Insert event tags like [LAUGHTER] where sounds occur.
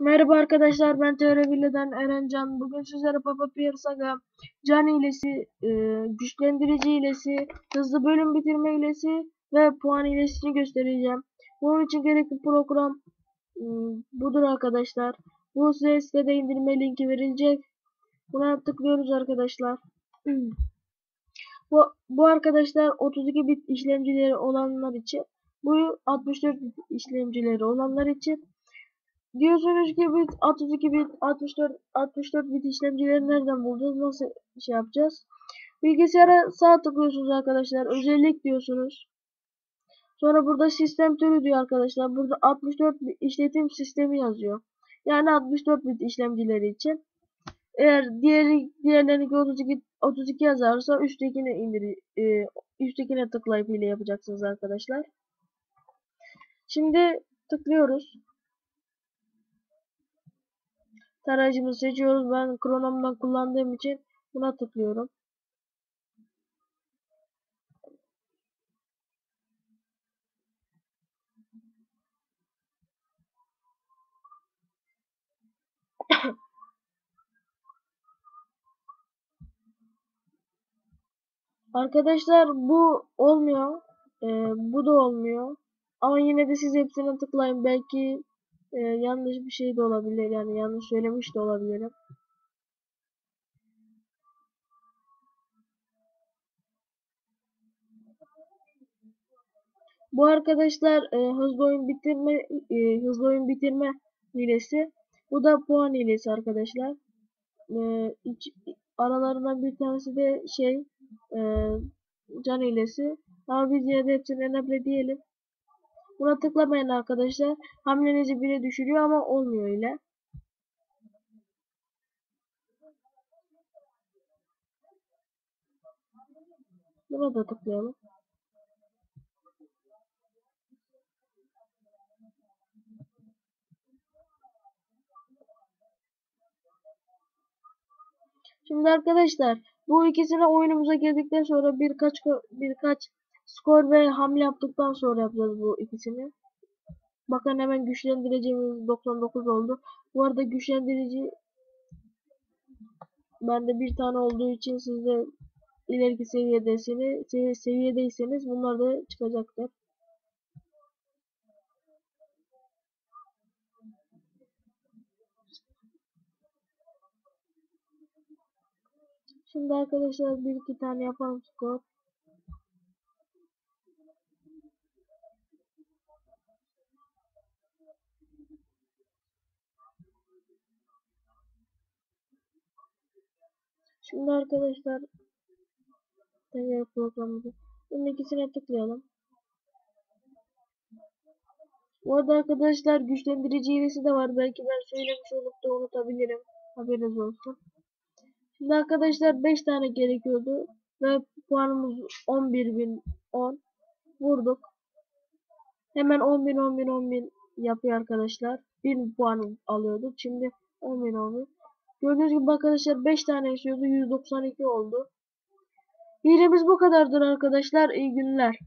Merhaba arkadaşlar ben Teoreville'den Erencan. Bugün sizlere Papa Pierre Saga, can hilesi, e, güçlendirici hilesi, hızlı bölüm bitirme hilesi ve puan hilesini göstereceğim. Bunun için gerekli program e, budur arkadaşlar. Bu size sitede indirme linki verilecek. Buna tıklıyoruz arkadaşlar. [CLEARS THROAT] bu, bu arkadaşlar 32 bit işlemcileri olanlar için. Bu 64 bit işlemcileri olanlar için. Diyorsunuz ki biz 32 bit 64 64 bit işlemcileri nereden bulacağız? Nasıl şey yapacağız? Bilgisayara sağ tıklıyorsunuz arkadaşlar. Özellik diyorsunuz. Sonra burada sistem türü diyor arkadaşlar. Burada 64 bit işletim sistemi yazıyor. Yani 64 bit işlemcileri için. Eğer diğeri diğerlerini 32 32 yazarsa üsttekine indir e, üsttekine tıklayıp ile yapacaksınız arkadaşlar. Şimdi tıklıyoruz. Tarayıcımı seçiyoruz. Ben Chrome'dan kullandığım için buna tıklıyorum. [COUGHS] Arkadaşlar bu olmuyor. Ee, bu da olmuyor. Ama yine de siz hepsine tıklayın. Belki e, yanlış bir şey de olabilir. Yani yanlış söylemiş de olabilirim. Bu arkadaşlar e, hızlı oyun bitirme e, hızlı oyun bitirme hilesi. Bu da puan hilesi arkadaşlar. E, iç, aralarından bir tanesi de şey e, can hilesi. Ama biz yine de hepsini enable diyelim. Buna tıklamayın arkadaşlar. Hamlenizi bile düşürüyor ama olmuyor ile. Buna da tıklayalım. Şimdi arkadaşlar bu ikisine oyunumuza girdikten sonra birkaç birkaç skor ve hamle yaptıktan sonra yapacağız bu ikisini. Bakın hemen güçlendiricimiz 99 oldu. Bu arada güçlendirici bende bir tane olduğu için sizde ileriki seviyedesiniz, seviyedeyseniz bunlar da çıkacaktır. Şimdi arkadaşlar bir iki tane yapalım skor. Şimdi arkadaşlar tekrar programımızı bunun ikisine tıklayalım. Bu arada arkadaşlar güçlendirici hilesi de var. Belki ben söylemiş olup da unutabilirim. Haberiniz olsun. Şimdi arkadaşlar 5 tane gerekiyordu. Ve puanımız 11.010. Vurduk. Hemen 10.000 10.000 10.000 yapıyor arkadaşlar. 1000 puan alıyorduk. Şimdi 10.000 10.000. Gördüğünüz gibi arkadaşlar 5 tane istiyordu. 192 oldu. Hilemiz bu kadardır arkadaşlar. İyi günler.